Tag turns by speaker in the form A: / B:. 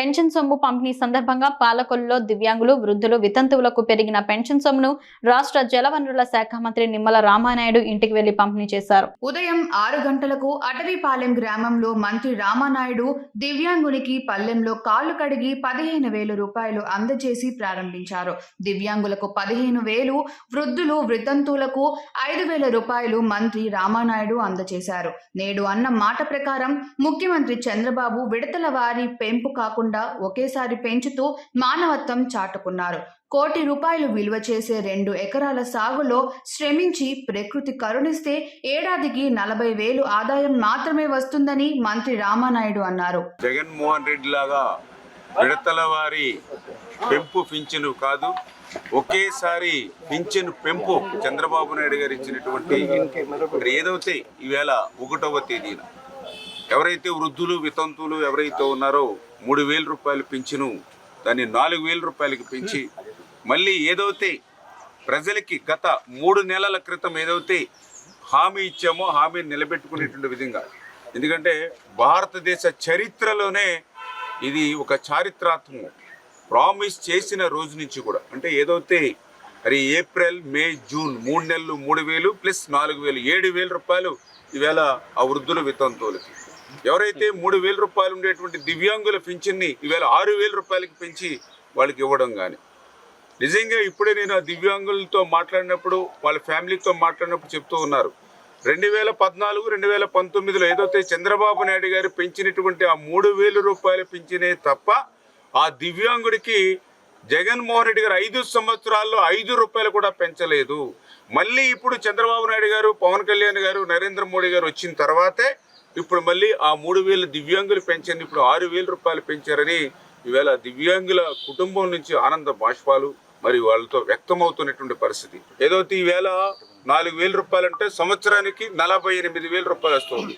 A: Pension సొమ్ము పంపిణీ సందర్భంగా పాలకొల్లులో దివ్యాంగులు వృద్ధులు వితంతువులకు పెరిగిన పెన్షన్ సొమ్మును రాష్ట్ర జలవనరుల శాఖ మంత్రి నిమ్మల రామానాయుడు ఇంటికి వెళ్ళి పంపిణీ చేశారు.
B: ఉదయం ఆరు గంటలకు అటవీపాలెం గ్రామంలో మంత్రి రామానాయుడు దివ్యాంగునికి పల్లెంలో కాళ్ళు కడిగి పదిహేను వేల రూపాయలు అందజేసి ప్రారంభించారు. దివ్యాంగులకు పదిహేను వేలు వృద్ధులు వృద్ధంతులకు ఐదు వేల రూపాయలు మంత్రి రామానాయుడు అందజేశారు. నేడు అన్న మాట ప్రకారం ముఖ్యమంత్రి చంద్రబాబు విడతల వారి పెంపు కాకుండా ఒకేసారి పెంచుతూ మానవత్వం చాటుకున్నారు. కోటి రూపాయలు విలువ చేసే రెండు ఎకరాల సాగులో శ్రమించి ప్రకృతి కరుణిస్తే ఏడాదికి నలభై వేలు ఆదాయం మాత్రమే వస్తుందని మంత్రి రామానాయుడు అన్నారు.
C: జగన్మోహన్ రెడ్డి లాగా విడతల వారి పెంపు పింఛను కాదు ఒకేసారి పింఛను పెంపు చంద్రబాబు నాయుడు గారు ఇచ్చినటువంటి ఏదైతే ఈవేళ ఒకటవ తేదీన ఎవరైతే వృద్ధులు వితంతువులు ఎవరైతే ఉన్నారో మూడు వేల రూపాయలు పెంచును దాన్ని నాలుగు వేల రూపాయలకి పెంచి మళ్ళీ ఏదైతే ప్రజలకి గత మూడు నెలల క్రితం ఏదైతే హామీ ఇచ్చామో హామీ నిలబెట్టుకునేటువంటి విధంగా. ఎందుకంటే భారతదేశ చరిత్రలోనే ఇది ఒక చారిత్రాత్మకం. ప్రామిస్ చేసిన రోజు నుంచి కూడా. అంటే ఏదైతే మరి ఏప్రిల్ మే జూన్ మూడు నెలలు మూడు వేలు ప్లస్ నాలుగు వేలు ఏడు వేల రూపాయలు ఈవేళ ఆ వృద్ధుల వితంతువులకి. ఎవరైతే మూడు వేల రూపాయలు ఉండేటువంటి దివ్యాంగుల పింఛన్ని ఈవేళ ఆరు వేల రూపాయలకి పెంచి వాళ్ళకి ఇవ్వడం కానీ నిజంగా ఇప్పుడే నేను ఆ దివ్యాంగులతో మాట్లాడినప్పుడు వాళ్ళ ఫ్యామిలీతో మాట్లాడినప్పుడు చెప్తూ ఉన్నారు. రెండు వేల పద్నాలుగు రెండు వేల పంతొమ్మిదిలో ఏదైతే చంద్రబాబు నాయుడు గారు పెంచినటువంటి ఆ మూడు వేల రూపాయలు పెంచినే తప్ప ఆ దివ్యాంగుడికి జగన్మోహన్ రెడ్డి గారు ఐదు సంవత్సరాల్లో ఐదు రూపాయలు కూడా పెంచలేదు. మళ్ళీ ఇప్పుడు చంద్రబాబు నాయుడు గారు పవన్ కళ్యాణ్ గారు నరేంద్ర మోడీ గారు వచ్చిన తర్వాతే ఇప్పుడు మళ్ళీ ఆ మూడు వేలు దివ్యాంగులు పెంచండి ఇప్పుడు ఆరు వేల రూపాయలు పెంచారని ఈవేళ దివ్యాంగుల కుటుంబం నుంచి ఆనంద బాష్పాలు మరి వాళ్ళతో వ్యక్తమవుతున్నటువంటి పరిస్థితి. ఏదైతే ఈవేళ నాలుగు వేల రూపాయలు అంటే సంవత్సరానికి నలభై ఎనిమిది వేల రూపాయలు వస్తుంది.